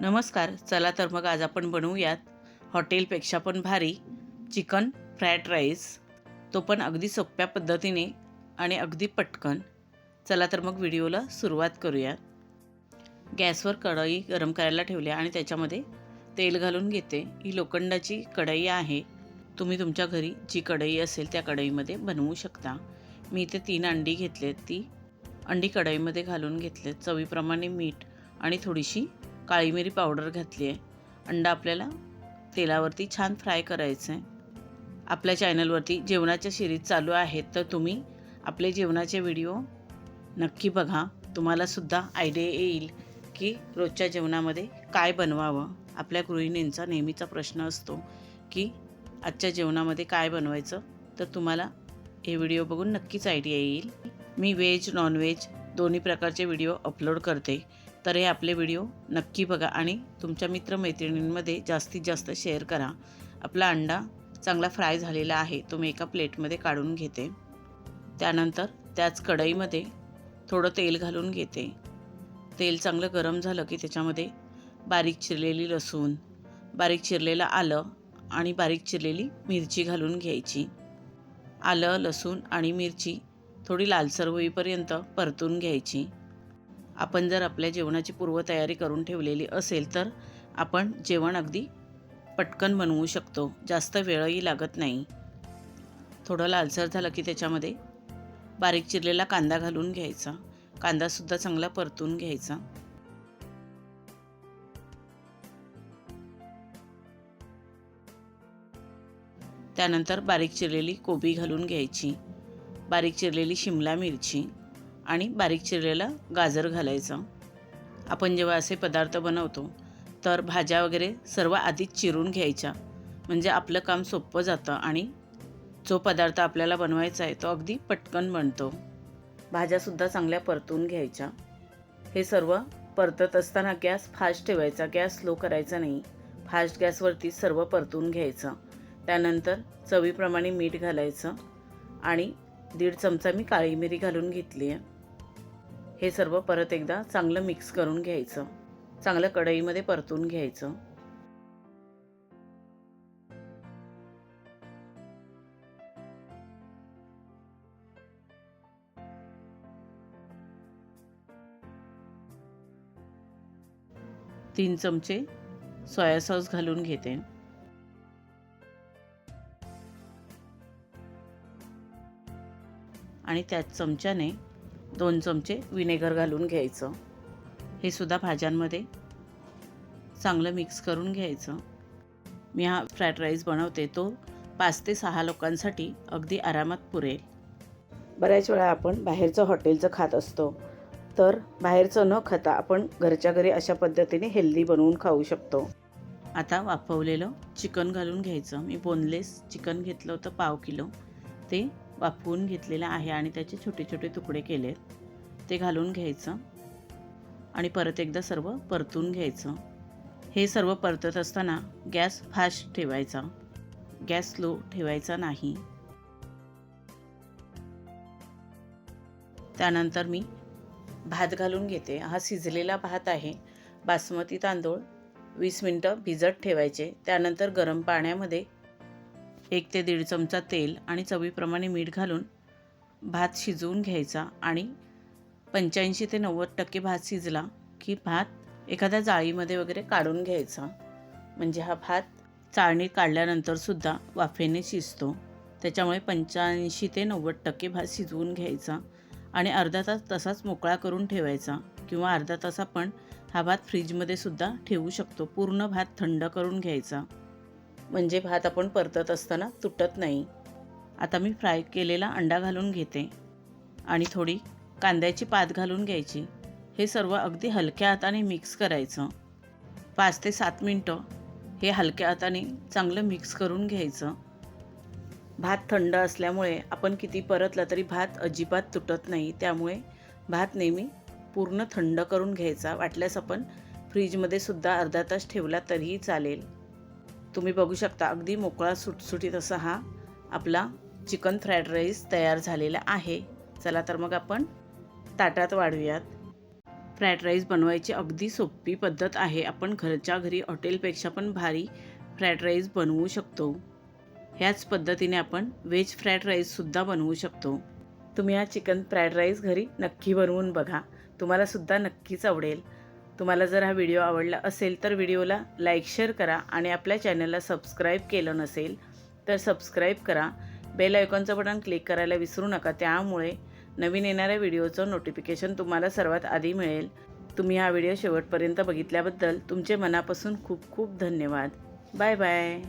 नमस्कार चला तर मग आज आपण बनवूयात हॉटेलपेक्षा पण भारी चिकन फ्रायड राईस. तो पण अगदी सोप्या पद्धतीने आणि अगदी पटकन. चला तर मग व्हिडिओला सुरुवात करूया गॅसवर कढई गरम करायला ठेवल्या आणि त्याच्यामध्ये तेल घालून घेते. ही लोखंडाची कढई आहे. तुम्ही तुमच्या घरी जी कढई असेल त्या कढईमध्ये बनवू शकता. मी इथे तीन अंडी घेतलेत ती. अंडी कढईमध्ये घालून घेतलेत. चवीप्रमाणे मीठ आणि थोडीशी काळी मिरी पावडर घातली आहे. अंडा आपल्याला तेलावरती छान फ्राय करायचं आहे आपल्या चॅनलवरती जेवणाच्या सिरीज चालू आहेत तर तुम्ही आपले जेवणाचे व्हिडिओ नक्की बघा. तुम्हालासुद्धा आयडिया येईल की रोजच्या जेवणामध्ये काय बनवावं. आपल्या गृहिणींचा नेहमीचा प्रश्न असतो की आजच्या जेवणामध्ये काय बनवायचं? तर तुम्हाला हे व्हिडिओ बघून नक्कीच आयडिया येईल. मी व्हेज नॉनव्हेज दोन्ही प्रकारचे व्हिडिओ अपलोड करते. तर हे आपले व्हिडिओ नक्की बघा आणि तुमच्या मित्रमैत्रिणींमध्ये जास्तीत जास्त शेअर करा. आपला अंडा चांगला फ्राय झालेला आहे तो मी एका प्लेटमध्ये काढून घेते. त्यानंतर त्याच कढईमध्ये थोडं तेल घालून घेते. तेल चांगलं गरम झालं की त्याच्यामध्ये बारीक चिरलेली लसूण बारीक चिरलेलं आलं आणि बारीक चिरलेली मिरची घालून घ्यायची. आलं लसूण आणि मिरची थोडी लालसर होईपर्यंत परतून घ्यायची. आपण जर आपल्या जेवणाची पूर्वतयारी करून ठेवलेली असेल तर आपण जेवण अगदी पटकन बनवू शकतो. जास्त वेळही लागत नाही. थोडं लालसर झालं की त्याच्यामध्ये बारीक चिरलेला कांदा घालून घ्यायचा. कांदासुद्धा चांगला परतून घ्यायचा. त्यानंतर बारीक चिरलेली कोबी घालून घ्यायची. बारीक चिरलेली शिमला मिरची. आणि बारीक चिरलेला गाजर घालायचं. आपण जेव्हा असे पदार्थ बनवतो तर भाज्या वगैरे सर्व आधीच चिरून घ्यायच्या. म्हणजे आपलं काम सोपं जातं आणि जो पदार्थ आपल्याला बनवायचा आहे तो अगदी पटकन बनतो. भाज्यासुद्धा चांगल्या परतून घ्यायच्या. हे सर्व परतत असताना गॅस फास्ट ठेवायचा. गॅस स्लो करायचा नाही. फास्ट गॅसवरती सर्व परतून घ्यायचं. त्यानंतर चवीप्रमाणे मीठ घालायचं आणि दीड चमचा मी काळी मिरी घालून घेतली आहे हे सर्व परत एकदा चांगलं मिक्स करून घ्यायचं. चांगलं कढईमध्ये परतून घ्यायचं. तीन चमचे सोया सॉस घालून घेते. आणि त्याच चमच्याने दोन चमचे विनेगर घालून घ्यायचं. हे सुद्धा भाज्यांमध्ये चांगलं मिक्स करून घ्यायचं. मी हा फ्राईड राईस बनवते तो पाच ते सहा लोकांसाठी अगदी आरामात पुरेल. बऱ्याच वेळा आपण बाहेरचं हॉटेलचं खात असतो तर बाहेरचं न खाता आपण घरच्या घरी अशा पद्धतीने हेल्दी बनवून खाऊ शकतो. आता वाफवलेलं चिकन घालून घ्यायचं. मी बोनलेस चिकन घेतलं होतं पाव किलो. ते वाफवून घेतलेलं आहे आणि त्याचे छोटे छोटे तुकडे केले ते घालून घ्यायचं. आणि परत एकदा सर्व परतून घ्यायचं. हे सर्व परतत असताना गॅस फास्ट ठेवायचा. गॅस स्लो ठेवायचा नाही. त्यानंतर मी भात घालून घेते. हा शिजलेला भात आहे. बासमती तांदूळ वीस मिनटं भिजत ठेवायचे. त्यानंतर गरम पाण्यामध्ये एक ते दीड चमचा तेल आणि चवीप्रमाणे मीठ घालून भात शिजवून घ्यायचा आणि पंच्याऐंशी ते नव्वद टक्के भात शिजला की भात एखाद्या जाळीमध्ये वगैरे काढून घ्यायचा. म्हणजे हा भात चाळणी काढल्यानंतरसुद्धा वाफेने शिजतो. त्याच्यामुळे पंच्याऐंशी ते नव्वद टक्के भात शिजवून घ्यायचा आणि अर्धा तास तसाच मोकळा करून ठेवायचा किंवा अर्धा तास आपण हा भात फ्रीजमध्ये सुद्धा ठेवू शकतो. पूर्ण भात थंड करून घ्यायचा. म्हणजे भात आपण परतत असताना तुटत नाही. आता मी फ्राय केलेला अंडा घालून घेते आणि थोडी कांद्याची पात घालून घ्यायची. हे सर्व अगदी हलक्या हाताने मिक्स करायचं. पाच ते सात मिनटं हे हलक्या हाताने चांगलं मिक्स करून घ्यायचं. भात थंड असल्यामुळे आपण किती परतला तरी भात अजिबात तुटत नाही. त्यामुळे भात नेहमी पूर्ण थंड करून घ्यायचा. वाटल्यास आपण फ्रीजमध्ये सुद्धा अर्धा तास ठेवला तरीही चालेल. तुम्ही बघू शकता अगदी मोकळा सुटसुटीत असा हा आपला चिकन फ्राईड राईस तयार झालेला आहे. चला तर मग आपण ताटात वाढूयात. फ्राईड राईस बनवायची अगदी सोपी पद्धत आहे. आपण घरच्या घरी हॉटेलपेक्षा पण भारी फ्राईड राईस बनवू शकतो. ह्याच पद्धतीने आपण व्हेज फ्राईड राईससुद्धा बनवू शकतो. तुम्ही हा चिकन फ्राईड राईस घरी नक्की बनवून बघा. तुम्हालासुद्धा नक्कीच आवडेल. तुम्हाला जर हा व्हिडिओ आवडला असेल तर व्हिडिओला लाईक शेअर करा आणि आपल्या चॅनलला सबस्क्राईब केलं नसेल तर सबस्क्राईब करा. बेल आयकॉनचं बटन क्लिक करायला विसरू नका. त्यामुळे नवीन येणाऱ्या व्हिडिओचं नोटिफिकेशन तुम्हाला सर्वात आधी मिळेल. तुम्ही हा व्हिडिओ शेवटपर्यंत बघितल्याबद्दल तुमचे मनापासून खूप खूप धन्यवाद. Bye bye.